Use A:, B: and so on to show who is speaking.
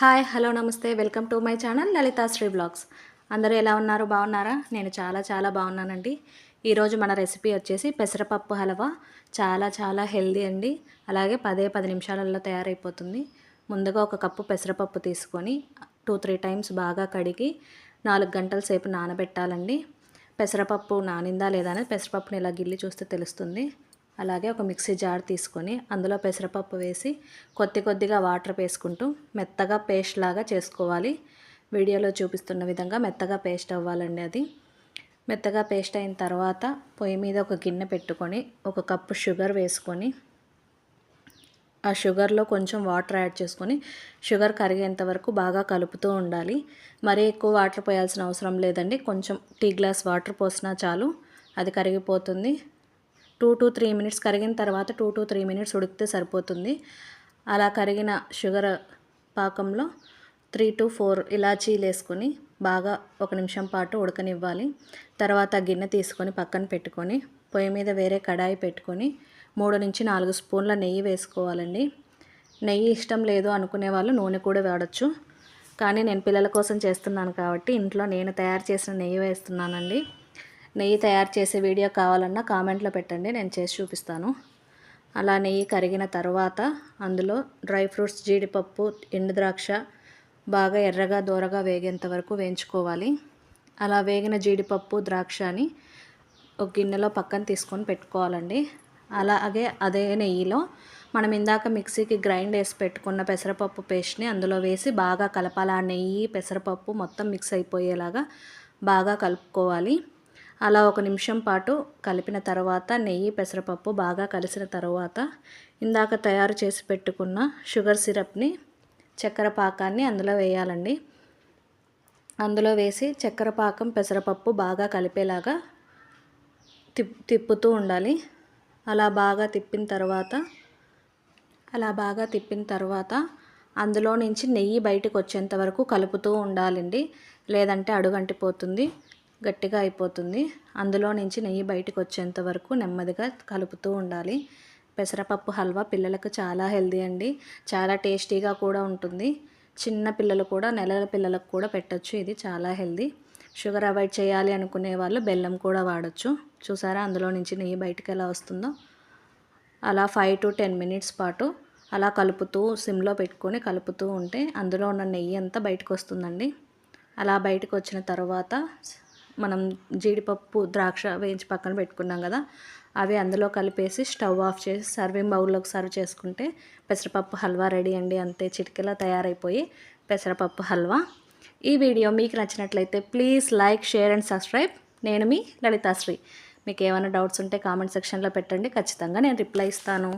A: Hi hello నమస్తే. Welcome to my channel Lalithasri blogs. అందరూ ఎలా ఉన్నారు? బాగున్నారా? నేను చాలా చాలా బాగున్నానండి. ఈరోజు మన రెసిపీ వచ్చేసి పెసరపప్పు హల్వా. చాలా చాలా హెల్దీ అండి. అలాగే పదే పది నిమిషాలలో తయారైపోతుంది. ముందుగా ఒక కప్పు పెసరపప్పు తీసుకొని టూ త్రీ టైమ్స్ బాగా కడిగి నాలుగు గంటల సేపు నానబెట్టాలండి. పెసరపప్పు నానిందా లేదా అనేది పెసరపప్పుని ఇలా గిల్లి చూస్తే తెలుస్తుంది. అలాగే ఒక మిక్సీ జార్ తీసుకొని అందులో పెసరపప్పు వేసి కొద్ది కొద్దిగా వాటర్ వేసుకుంటూ మెత్తగా పేస్ట్ లాగా చేసుకోవాలి. వీడియోలో చూపిస్తున్న విధంగా మెత్తగా పేస్ట్ అవ్వాలండి అది. మెత్తగా పేస్ట్ అయిన తర్వాత పొయ్యి మీద ఒక గిన్నె పెట్టుకొని ఒక కప్పు షుగర్ వేసుకొని ఆ షుగర్లో కొంచెం వాటర్ యాడ్ చేసుకొని షుగర్ కరిగేంత వరకు బాగా కలుపుతూ ఉండాలి. మరీ ఎక్కువ వాటర్ పోయాల్సిన అవసరం లేదండి. కొంచెం టీ గ్లాస్ వాటర్ పోసినా చాలు అది కరిగిపోతుంది. టూ టు త్రీ మినిట్స్ కరిగిన తర్వాత టూ టు త్రీ మినిట్స్ ఉడికితే సరిపోతుంది. అలా కరిగిన షుగర్ పాకంలో త్రీ టు ఫోర్ ఇలాచీలు వేసుకొని బాగా ఒక నిమిషం పాటు ఉడకనివ్వాలి. తర్వాత గిన్నె తీసుకొని పక్కన పెట్టుకొని పొయ్యి మీద వేరే కడాయి పెట్టుకొని మూడు నుంచి నాలుగు స్పూన్ల నెయ్యి వేసుకోవాలండి. నెయ్యి ఇష్టం లేదు అనుకునే వాళ్ళు నూనె కూడా వాడచ్చు. కానీ నేను పిల్లల కోసం చేస్తున్నాను కాబట్టి ఇంట్లో నేను తయారు చేసిన నెయ్యి వేస్తున్నానండి. నెయ్యి తయారు చేసే వీడియో కావాలన్నా కామెంట్లో పెట్టండి నేను చేసి చూపిస్తాను. అలా నెయ్యి కరిగిన తర్వాత అందులో డ్రై ఫ్రూట్స్ జీడిపప్పు ఎండు ద్రాక్ష బాగా ఎర్రగా దూరగా వేగేంత వరకు వేయించుకోవాలి. అలా వేగిన జీడిపప్పు ద్రాక్షని ఒక గిన్నెలో పక్కన తీసుకొని పెట్టుకోవాలండి. అలాగే అదే నెయ్యిలో మనం ఇందాక మిక్సీకి గ్రైండ్ వేసి పెట్టుకున్న పెసరపప్పు పేస్ట్ని అందులో వేసి బాగా కలపాలి. ఆ నెయ్యి పెసరపప్పు మొత్తం మిక్స్ అయిపోయేలాగా బాగా కలుపుకోవాలి. అలా ఒక నిమిషం పాటు కలిపిన తర్వాత నెయ్యి పెసరపప్పు బాగా కలిసిన తర్వాత ఇందాక తయారు చేసి పెట్టుకున్న షుగర్ సిరప్ని చక్కెర పాకాన్ని అందులో వేయాలండి. అందులో వేసి చక్కెర పాకం పెసరపప్పు బాగా కలిపేలాగా తిప్ తిప్పుతూ ఉండాలి. అలా బాగా తిప్పిన తర్వాత అలా బాగా తిప్పిన తర్వాత అందులో నుంచి నెయ్యి బయటకు వచ్చేంత వరకు కలుపుతూ ఉండాలండి. లేదంటే అడుగంటిపోతుంది. గట్టిగా అయిపోతుంది. అందులో నుంచి నెయ్యి బయటకు వచ్చేంత వరకు నెమ్మదిగా కలుపుతూ ఉండాలి. పెసరపప్పు హల్వా పిల్లలకు చాలా హెల్దీ అండి. చాలా టేస్టీగా కూడా ఉంటుంది. చిన్న పిల్లలు కూడా నెలల పిల్లలకు కూడా పెట్టచ్చు. ఇది చాలా హెల్దీ. షుగర్ అవాయిడ్ చేయాలి అనుకునే వాళ్ళు బెల్లం కూడా వాడచ్చు. చూసారా? అందులో నుంచి నెయ్యి బయటకు ఎలా వస్తుందో. అలా ఫైవ్ టు టెన్ మినిట్స్ పాటు అలా కలుపుతూ సిమ్లో పెట్టుకొని కలుపుతూ ఉంటే అందులో ఉన్న నెయ్యి అంతా బయటకు వస్తుందండి. అలా బయటకు వచ్చిన తర్వాత మనం జీడిపప్పు ద్రాక్ష వేయించి పక్కన పెట్టుకున్నాం కదా అవి అందులో కలిపేసి స్టవ్ ఆఫ్ చేసి సర్వింగ్ బౌల్లోకి సర్వ్ చేసుకుంటే పెసరపప్పు హల్వా రెడీ అండి. అంతే చిటికెలా తయారైపోయి పెసరపప్పు హల్వా. ఈ వీడియో మీకు నచ్చినట్లయితే please like share and subscribe. నేను మీ లలితాశ్రీ. మీకు ఏమైనా డౌట్స్ ఉంటే కామెంట్ సెక్షన్లో పెట్టండి. ఖచ్చితంగా నేను రిప్లై ఇస్తాను.